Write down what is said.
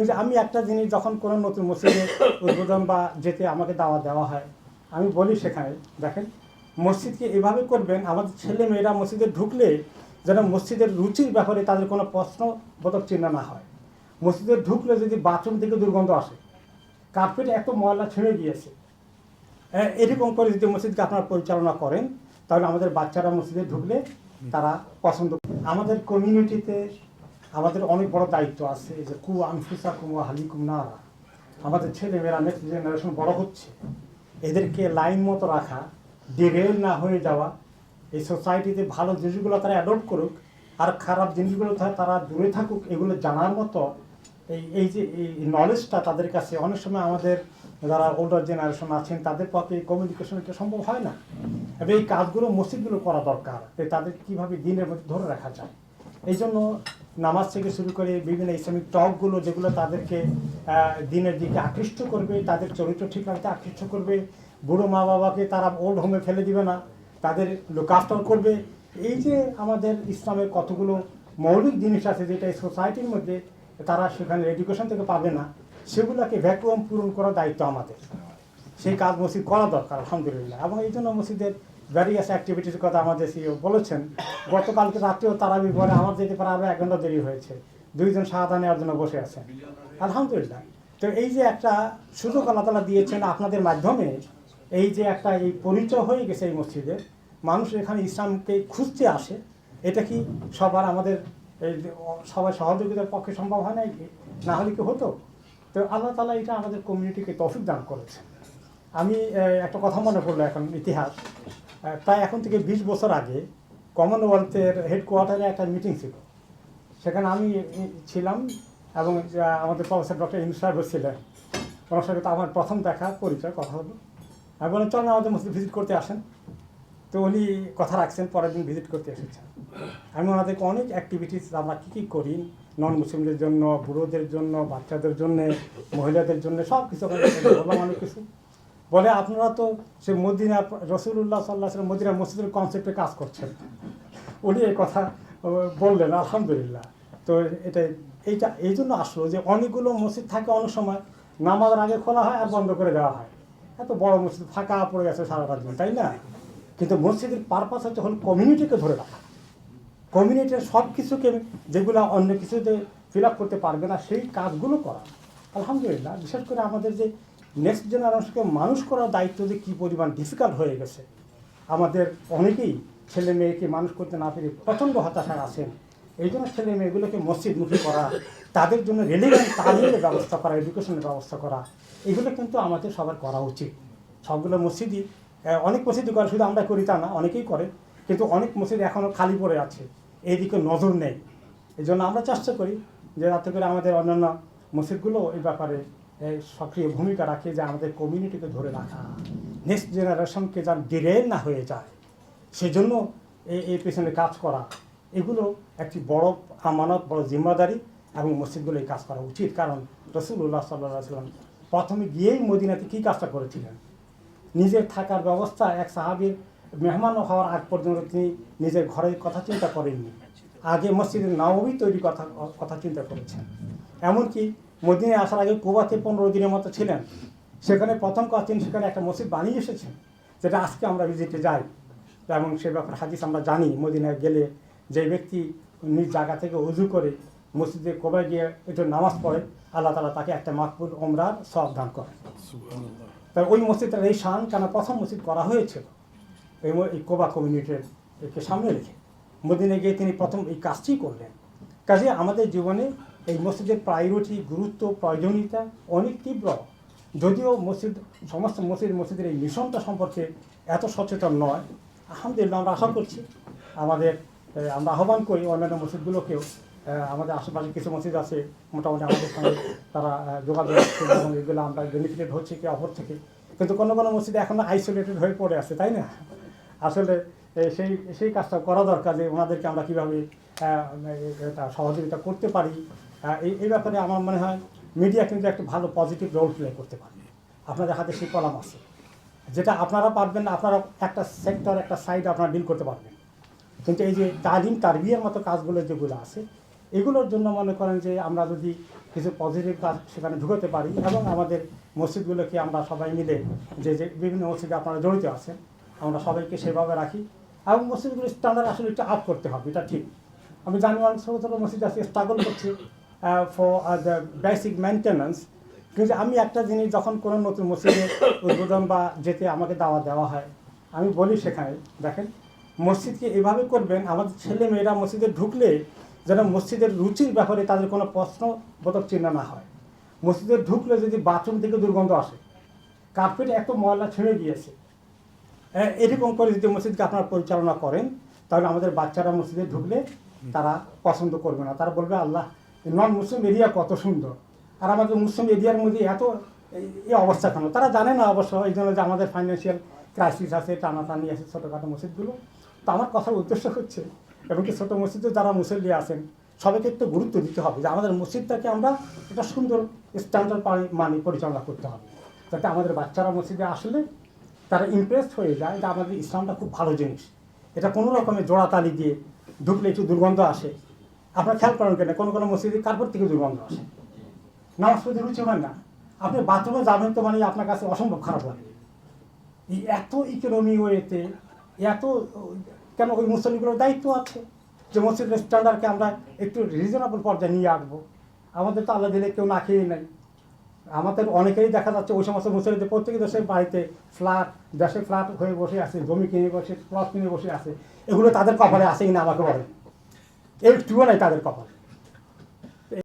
কিন্তু আমি একটা জিনিস যখন কোনো নতুন মসজিদে উদ্বোধন বা যেতে আমাকে দাওয়া দেওয়া হয়, আমি বলি সেখানে, দেখেন, মসজিদকে এভাবে করবেন, আমাদের ছেলে মেয়েরা মসজিদে ঢুকলে যেন মসজিদের রুচির ব্যাপারে তাদের কোনো প্রশ্নবোধক চিহ্ন না হয়। মসজিদে ঢুকলে যদি বাথরুম থেকে দুর্গন্ধ আসে কার্পেটে এত ময়লা ছেড়ে গিয়েছে এ- এরকম করে যদি মসজিদকে আপনারা পরিচালনা করেন, তাহলে আমাদের বাচ্চারা মসজিদে ঢুকলে তারা পছন্দ আমাদের কমিউনিটিতে আমাদের অনেক বড় দায়িত্ব আছে যে কু আনফুসা কুমু হালিকুম নারা। আমাদের ছেলে মেয়েরা নেক্সট জেনারেশন বড় হচ্ছে। এদেরকে লাইন মতো রাখা ডিরেল না হয়ে যাওয়া, এই সোসাইটিতে ভালো জিনিসগুলো তারা অ্যাডপ্ট করুক, আর খারাপ জিনিসগুলো তারা দূরে থাকুক, এগুলো জানার মতো এই এই যে এই নলেজটা তাদের কাছে, অনেক সময় আমাদের যারা ওল্ডার জেনারেশন আছেন, তাদের পক্ষে এই কমিউনিকেশনটা সম্ভব হয় না। এবং এই কাজগুলো মসজিদগুলো করা দরকার তাদের কীভাবে দিনের মধ্যে ধরে রাখা যায়। এই জন্য নামাজ থেকে শুরু করে বিভিন্ন ইসলামিক টকগুলো যেগুলো তাদেরকে দিনের দিকে আকৃষ্ট করবে, তাদের চরিত্র ঠিক রাখতে আকৃষ্ট করবে। বুড়ো মা বাবাকে তারা ওল্ড হোমে ফেলে দিবে না, তাদের লুক আফটার করবে। এই যে আমাদের ইসলামের কতগুলো মৌলিক জিনিস আছে যেটা এই সোসাইটির মধ্যে তারা সেখানে এডুকেশন থেকে পাবে না, সেগুলোকে ভ্যাকুয়াম পূরণ করার দায়িত্ব আমাদের। সেই কাজ মসজিদ করা দরকার, আলহামদুলিল্লাহ। এবং এই জন্য মসজিদের ভ্যারিয়াস অ্যাক্টিভিটির কথা আমাদের সিও বলেছেন। গতকালকে রাত্রেও তারাবি পরে আমার যেতে পারে আরও এক ঘণ্টা দেরি হয়েছে। দুইজন শাহাদা নেওয়ার জন্য বসে আছেন। আলহামদুলিল্লাহ। তো এই যে একটা সুযোগ আল্লাহ তালা দিয়েছেন আপনাদের মাধ্যমে, এই যে একটা এই পরিচয় হয়ে গেছে এই মসজিদে, মানুষ এখানে ইসলামকে খুঁজতে আসে। এটা কি সবার আমাদের এই সবাই সহযোগিতার পক্ষে সম্ভব হয় না কি? না হলে কি হতো? তো আল্লাহ তালা এটা আমাদের কমিউনিটিকে তফিক দান করেছে আমি একটা কথা মনে পড়ল এখন ইতিহাস। প্রায় এখন থেকে বিশ বছর আগে কমনওয়েলথের হেডকোয়ার্টারে একটা মিটিং ছিল। সেখানে আমি ছিলাম এবং আমাদের প্রফেসর ডক্টর ইনু সাহেব ছিলেন। ওনার সাথে আমার প্রথম দেখা, পরিচয়, কথা হলো। আমি বললাম চলেন আমাদের মসজিদ ভিজিট করতে আসেন। তো উনি কথা রাখছেন, পরের দিন ভিজিট করতে এসেছেন। আমি ওনাদেরকে অনেক অ্যাক্টিভিটিস আমরা কী কী করি নন মুসলিমদের জন্য, বুড়োদের জন্য, বাচ্চাদের জন্য, মহিলাদের জন্য সব কিছু অনেক কিছু। বলে আপনারা তো সে মদিনা রসুল্লাহ সাল্লাহ মদিনা মসজিদের কনসেপ্টে কাজ করছেন। উনি এই কথা বললেন, আলহামদুলিল্লাহ। তো এটা এইটা, এই জন্য আসলো যে অনেকগুলো মসজিদ থাকে অনেক সময় নামাজের আগে খোলা হয় আর বন্ধ করে দেওয়া হয়। এত বড় মসজিদ ফাঁকা পড়ে গেছে সারাটা দিন, তাই না? কিন্তু মসজিদের পারপাস হচ্ছে হল কমিউনিটিকে ধরে রাখা। কমিউনিটির সব কিছুকে যেগুলো অন্য কিছুতে ফিল করতে পারবে না, সেই কাজগুলো করা। আলহামদুলিল্লাহ, বিশেষ করে আমাদের যে নেক্সট জেনারেশনকে মানুষ করার দায়িত্ব যে কী পরিমাণ ডিফিকাল্ট হয়ে গেছে, আমাদের অনেকেই ছেলে মেয়েকে মানুষ করতে না পেরে প্রচণ্ড হতাশায় আছেন। এই জন্য ছেলে মেয়েগুলোকে মসজিদমুখী করা, তাদের জন্য রেলিভেন্ট তালিমের ব্যবস্থা করা এডুকেশনের ব্যবস্থা করা, এগুলো কিন্তু আমাদের সবার করা উচিত। সবগুলো মসজিদই অনেক মসজিদই করে, শুধু আমরা করি তা না, অনেকেই করে, কিন্তু অনেক মসজিদ এখনও খালি পড়ে আছে, এইদিকে নজর নেই। এই জন্য আমরা চেষ্টা করি যে যাতে করে আমাদের অন্যান্য মসজিদগুলো এই ব্যাপারে সক্রিয় ভূমিকা রাখে যে আমাদের কমিউনিটিকে ধরে রাখা। নেক্সট জেনারেশনকে যেন ডিরেল না হয়ে যায়, সেজন্য এই পেছনে কাজ করা, এগুলো একটি বড় আমানত, বড় জিম্মাদারি এবং মসজিদগুলো এই কাজ করা উচিত। কারণ রসুল্লাহ সাল্লাহ সাল্লাম প্রথমে গিয়েই মদিনাতে কী কাজটা করেছিলেন? নিজের থাকার ব্যবস্থা এক সাহাবির মেহমান হওয়ার আগ পর্যন্ত তিনি নিজের ঘরের কথা চিন্তা করেননি। আগে মসজিদের নবমী তৈরি কথা কথা চিন্তা করেছেন। এমনকি মদিনে আসার আগে কুবাতে পনেরো দিনের মতো ছিলেন। সেখানে প্রথম কাজ তিনি সেখানে একটা মসজিদ বানিয়ে এসেছেন যেটা আজকে আমরা ভিজিটে যাই। এবং সে ব্যাপারে হাদিস আমরা জানি মদিনায় গেলে যে ব্যক্তি নিজ জায়গা থেকে উজু করে মসজিদে কোবায় গিয়ে একটু নামাজ পড়ে আল্লাহ তালা তাকে একটা মাকবুল ওমরার সব দান করেন। তাই ওই মসজিদটার এই শান কেন প্রথম মসজিদ করা হয়েছিল এই এই কোবা কমিউনিটির একে সামনে রেখে। মদিনে গিয়ে তিনি প্রথম এই কাজটি করলেন। কাজে আমাদের জীবনে এই মসজিদের প্রায়োরিটি, গুরুত্ব, প্রয়োজনীয়তা অনেক তীব্র। যদিও মসজিদ, সমস্ত মসজিদ, মসজিদের এই মিশনটা সম্পর্কে এত সচেতন নয়। আলহামদুলিল্লাহ, আমরা আশা করছি আমাদের আমরা আহ্বান করি অন্যান্য মসজিদগুলোকেও। আমাদের আশেপাশে কিছু মসজিদ আছে, মোটামুটি আমাদের সঙ্গে তারা যোগাযোগ এবং এগুলো আমরা বেনিফিটেড হচ্ছে কি অপর থেকে। কিন্তু কোনো কোনো মসজিদ এখনও আইসোলেটেড হয়ে পড়ে আছে, তাই না? আসলে সেই সেই কাজটা করা দরকার যে ওনাদেরকে আমরা কীভাবে সহযোগিতা করতে পারি। এই ব্যাপারে আমার মনে হয় মিডিয়া কিন্তু একটা ভালো পজিটিভ রোল প্লে করতে পারে। আপনাদের হাতে সেই কলাম আছে। যেটা আপনারা পারবেন না, আপনারা একটা সেক্টর একটা সাইড আপনারা ডিল করতে পারবেন। কিন্তু এই যে তালিম, তারবিয়ার মতো কাজগুলো যেগুলো আছে, এগুলোর জন্য মনে করেন যে আমরা যদি কিছু পজিটিভ কাজ সেখানে ঢুকতে পারি এবং আমাদের মসজিদগুলোকে আমরা সবাই মিলে যে যে বিভিন্ন মসজিদে আপনারা জড়িত আছেন, আমরা সবাইকে সেভাবে রাখি এবং মসজিদগুলোর স্ট্যান্ডার্ড আসলে একটু আপ করতে হবে, এটা ঠিক। আমি জানি অনেক ছোটো ছোটো মসজিদ আছে স্ট্রাগল করছে। ফর বেসিক মেনটেন্যান্স কিন্তু আমি একটা জিনিস যখন কোনো নতুন মসজিদে উদ্বোধন বা যেতে আমাকে দাওয়া দেওয়া হয়, আমি বলি সেখানে, দেখেন, মসজিদকে এভাবে করবেন, আমাদের ছেলে মেয়েরা মসজিদে ঢুকলে যেন মসজিদের রুচির ব্যাপারে তাদের কোনো প্রশ্নবোধক চিহ্ন না হয়। মসজিদে ঢুকলে যদি বাথরুম থেকে দুর্গন্ধ আসে কার্পেট এত ময়লা ছেড়ে গিয়েছে এরকম করে যদি মসজিদকে আপনারা পরিচালনা করেন, তাহলে আমাদের বাচ্চারা মসজিদে ঢুকলে তারা পছন্দ করবে না। তারা বলবে, আল্লাহ নন মুসলিম এরিয়া কত সুন্দর। আর আমাদের মুসলিম এরিয়ার মধ্যে এত এই- অবস্থা কেন? তারা জানে না অবশ্য এই জন্য যে আমাদের ফাইন্যান্সিয়াল ক্রাইসিস আছে, টানাটানি আছে, ছোটোখাটো মসজিদগুলো। তো আমার কথার উদ্দেশ্য হচ্ছে, এবং কি ছোটো মসজিদে যারা মুসল্লি আছেন, সবাইকে একটু গুরুত্ব দিতে হবে যে আমাদের মসজিদটাকে আমরা একটা সুন্দর স্ট্যান্ডার্ড মানে পরিচালনা করতে হবে। যাতে আমাদের বাচ্চারা মসজিদে আসলে তারা ইমপ্রেসড হয়ে যায় যে আমাদের ইসলামটা খুব ভালো জিনিস। এটা কোনো রকমের জোড়াতালি দিয়ে ঢুকলে একটু দুর্গন্ধ আসে। আপনারা খেয়াল করেন কেন কোনো কোনো মসজিদে কার্পেট থেকে দুর্গন্ধ আসে। নামাজ পড়তে রুচি হয় না। আপনি বাথরুমে যাবেন তো মানে আপনার কাছে অসম্ভব খারাপ লাগে। এই এত ইকোনমি ওয়েতে এত, কেন ওই মুসলিমগুলোর দায়িত্ব আছে? যে মসজিদের স্ট্যান্ডার্ডকে আমরা একটু রিজনেবল পর্যায়ে নিয়ে আসব। আমাদের তো আল্লাহ দিলে কেউ না খেয়ে নেই আমাদের অনেকেই দেখা যাচ্ছে ওই সমস্ত মুসলিমদের প্রত্যেক দেশের বাড়িতে ফ্ল্যাট দেশে ফ্ল্যাট হয়ে বসে আছে, জমি কিনে বসে প্লট কিনে বসে আছে। এগুলো তাদের কপালে আছে কিনা আমাকে বলেন একটুও নাই তাদের কপালে